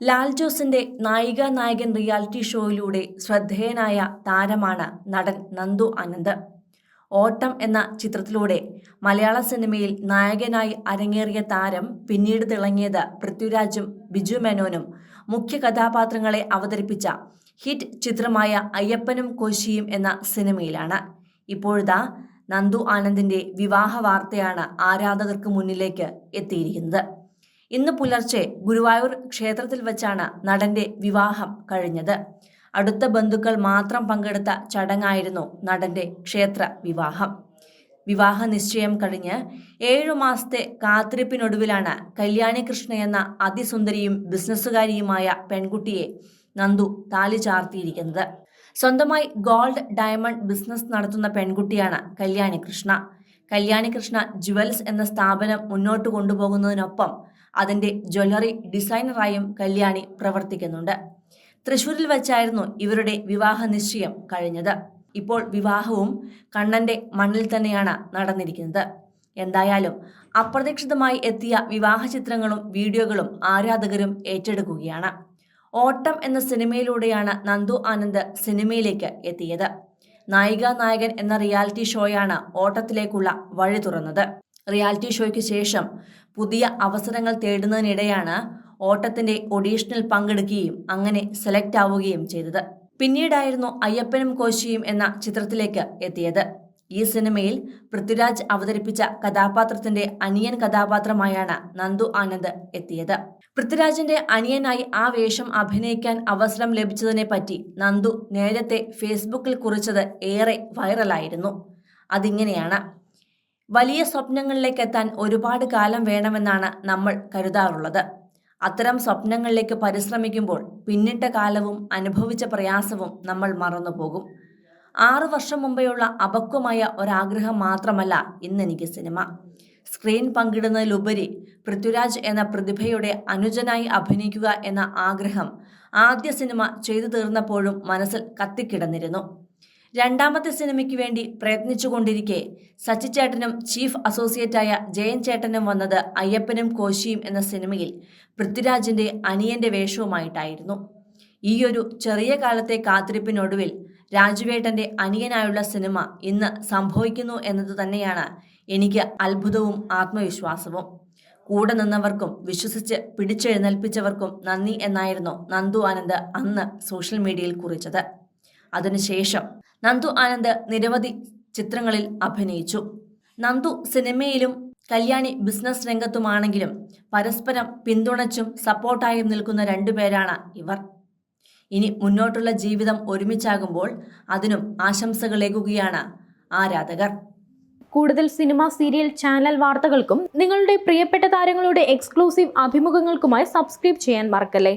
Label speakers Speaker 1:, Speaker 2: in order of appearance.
Speaker 1: ലാൽ ജോസിന്റെ നായിക നായകൻ റിയാലിറ്റി ഷോയിലൂടെ ശ്രദ്ധേയനായ താരമാണ് നടൻ നന്ദു അനന്ത്. ഓട്ടം എന്ന ചിത്രത്തിലൂടെ മലയാള സിനിമയിൽ നായകനായി അരങ്ങേറിയ താരം പിന്നീട് തിളങ്ങിയത് പൃഥ്വിരാജും ബിജു മേനോനും. മുഖ്യ കഥാപാത്രങ്ങളെ അവതരിപ്പിച്ച ഹിറ്റ് ചിത്രമായ അയ്യപ്പനും കോശിയും എന്ന സിനിമയിലാണ്. ഇപ്പോഴത്തെ നന്ദു ആനന്ദിന്റെ വിവാഹ വാർത്തയാണ് ആരാധകർക്ക് മുന്നിലേക്ക് എത്തിയിരിക്കുന്നത്. ഇന്ന് പുലർച്ചെ ഗുരുവായൂർ ക്ഷേത്രത്തിൽ വെച്ചാണ് നടന്റെ വിവാഹം കഴിഞ്ഞത്. അടുത്ത ബന്ധുക്കൾ മാത്രം പങ്കെടുത്ത ചടങ്ങായിരുന്നു നടന്റെ ക്ഷേത്ര വിവാഹം. വിവാഹ നിശ്ചയം കഴിഞ്ഞ് ഏഴു മാസത്തെ കാത്തിരിപ്പിനൊടുവിലാണ് കല്യാണി കൃഷ്ണ എന്ന അതിസുന്ദരിയും ബിസിനസ്സുകാരിയുമായ പെൺകുട്ടിയെ നന്ദു താലി ചാർത്തിയിരിക്കുന്നത്. സ്വന്തമായി ഗോൾഡ് ഡയമണ്ട് ബിസിനസ് നടത്തുന്ന പെൺകുട്ടിയാണ് കല്യാണി കൃഷ്ണ. കല്യാണി കൃഷ്ണ ജുവൽസ് എന്ന സ്ഥാപനം മുന്നോട്ട് കൊണ്ടുപോകുന്നതിനൊപ്പം അതിന്റെ ജ്വല്ലറി ഡിസൈനറായും കല്യാണി പ്രവർത്തിക്കുന്നുണ്ട്. തൃശൂരിൽ വെച്ചായിരുന്നു ഇവരുടെ വിവാഹ നിശ്ചയം കഴിഞ്ഞത്. ഇപ്പോൾ വിവാഹവും കണ്ണന്റെ മണ്ണിൽ തന്നെയാണ് നടന്നിരിക്കുന്നത്. എന്തായാലും അപ്രതീക്ഷിതമായി എത്തിയ വിവാഹ ചിത്രങ്ങളും വീഡിയോകളും ആരാധകരും ഏറ്റെടുക്കുകയാണ്. ഓട്ടം എന്ന സിനിമയിലൂടെയാണ് നന്ദു ആനന്ദ് സിനിമയിലേക്ക് എത്തിയത്. നായിക നായകൻ എന്ന റിയാലിറ്റി ഷോയാണ് ഓട്ടത്തിലേക്കുള്ള വഴി തുറന്നത്. റിയാലിറ്റി ഷോയ്ക്ക് ശേഷം പുതിയ അവസരങ്ങൾ തേടുന്നതിനിടെയാണ് ഓട്ടത്തിന്റെ ഒഡീഷനിൽ പങ്കെടുക്കുകയും അങ്ങനെ സെലക്ട് ആവുകയും ചെയ്തത്. പിന്നീടായിരുന്നു അയ്യപ്പനും കോശിയും എന്ന ചിത്രത്തിലേക്ക് എത്തിയത്. ഈ സിനിമയിൽ പൃഥ്വിരാജ് അവതരിപ്പിച്ച കഥാപാത്രത്തിന്റെ അനിയൻ കഥാപാത്രമായാണ് നന്ദു ആനന്ദ് എത്തിയത്. പൃഥ്വിരാജിന്റെ അനിയനായി ആ വേഷം അഭിനയിക്കാൻ അവസരം ലഭിച്ചതിനെ പറ്റി നന്ദു നേരത്തെ ഫേസ്ബുക്കിൽ കുറിച്ചത് ഏറെ വൈറലായിരുന്നു. അതിങ്ങനെയാണ്. വലിയ സ്വപ്നങ്ങളിലേക്ക് എത്താൻ ഒരുപാട് കാലം വേണമെന്നാണ് നമ്മൾ കരുതാറുള്ളത്. അത്തരം സ്വപ്നങ്ങളിലേക്ക് പരിശ്രമിക്കുമ്പോൾ പിന്നിട്ട കാലവും അനുഭവിച്ച പ്രയാസവും നമ്മൾ മറന്നുപോകും. ആറു വർഷം മുമ്പെയുള്ള അപക്വമായ ഒരാഗ്രഹം മാത്രമല്ല ഇന്നെനിക്ക് സിനിമ. സ്ക്രീൻ പങ്കിടുന്നതിലുപരി പൃഥ്വിരാജ് എന്ന പ്രതിഭയുടെ അനുജനായി അഭിനയിക്കുക എന്ന ആഗ്രഹം ആദ്യ സിനിമ ചെയ്തു തീർന്നപ്പോഴും മനസ്സിൽ കത്തിക്കിടന്നിരുന്നു. രണ്ടാമത്തെ സിനിമയ്ക്ക് വേണ്ടി പ്രയത്നിച്ചുകൊണ്ടിരിക്കെ സച്ചിച്ചേട്ടനും ചീഫ് അസോസിയേറ്റായ ജയൻ ചേട്ടനും വന്നത് അയ്യപ്പനും കോശിയും എന്ന സിനിമയിൽ പൃഥ്വിരാജിന്റെ അനിയന്റെ വേഷവുമായിട്ടായിരുന്നു. ഈയൊരു ചെറിയ കാലത്തെ കാത്തിരിപ്പിനൊടുവിൽ രാജുവേട്ടന്റെ അനിയനായുള്ള സിനിമ ഇന്ന് സംഭവിക്കുന്നു എന്നത് തന്നെയാണ് എനിക്ക് അത്ഭുതവും ആത്മവിശ്വാസവും. കൂടെ നിന്നവർക്കും വിശ്വസിച്ച് പിടിച്ചെഴുന്നേൽപ്പിച്ചവർക്കും നന്ദി എന്നായിരുന്നു നന്ദു ആനന്ദ് അന്ന് സോഷ്യൽ മീഡിയയിൽ കുറിച്ചത്. അതിനുശേഷം നന്ദു ആനന്ദ് നിരവധി ചിത്രങ്ങളിൽ അഭിനയിച്ചു. നന്ദു സിനിമയിലും കല്യാണി ബിസിനസ് രംഗത്തുമാണെങ്കിലും പരസ്പരം പിന്തുണച്ചും സപ്പോർട്ടായും നിൽക്കുന്ന രണ്ടുപേരാണ് ഇവർ. ഇനി മുന്നോട്ടുള്ള ജീവിതം ഒരുമിച്ചാകുമ്പോൾ അതിനും ആശംസകളേകുകയാണ് ആരാധകർ.
Speaker 2: കൂടുതൽ സിനിമ സീരിയൽ ചാനൽ വാർത്തകൾക്കും നിങ്ങളുടെ പ്രിയപ്പെട്ട താരങ്ങളുടെ എക്സ്ക്ലൂസീവ് അഭിമുഖങ്ങൾക്കുമായി സബ്സ്ക്രൈബ് ചെയ്യാൻ മറക്കല്ലേ?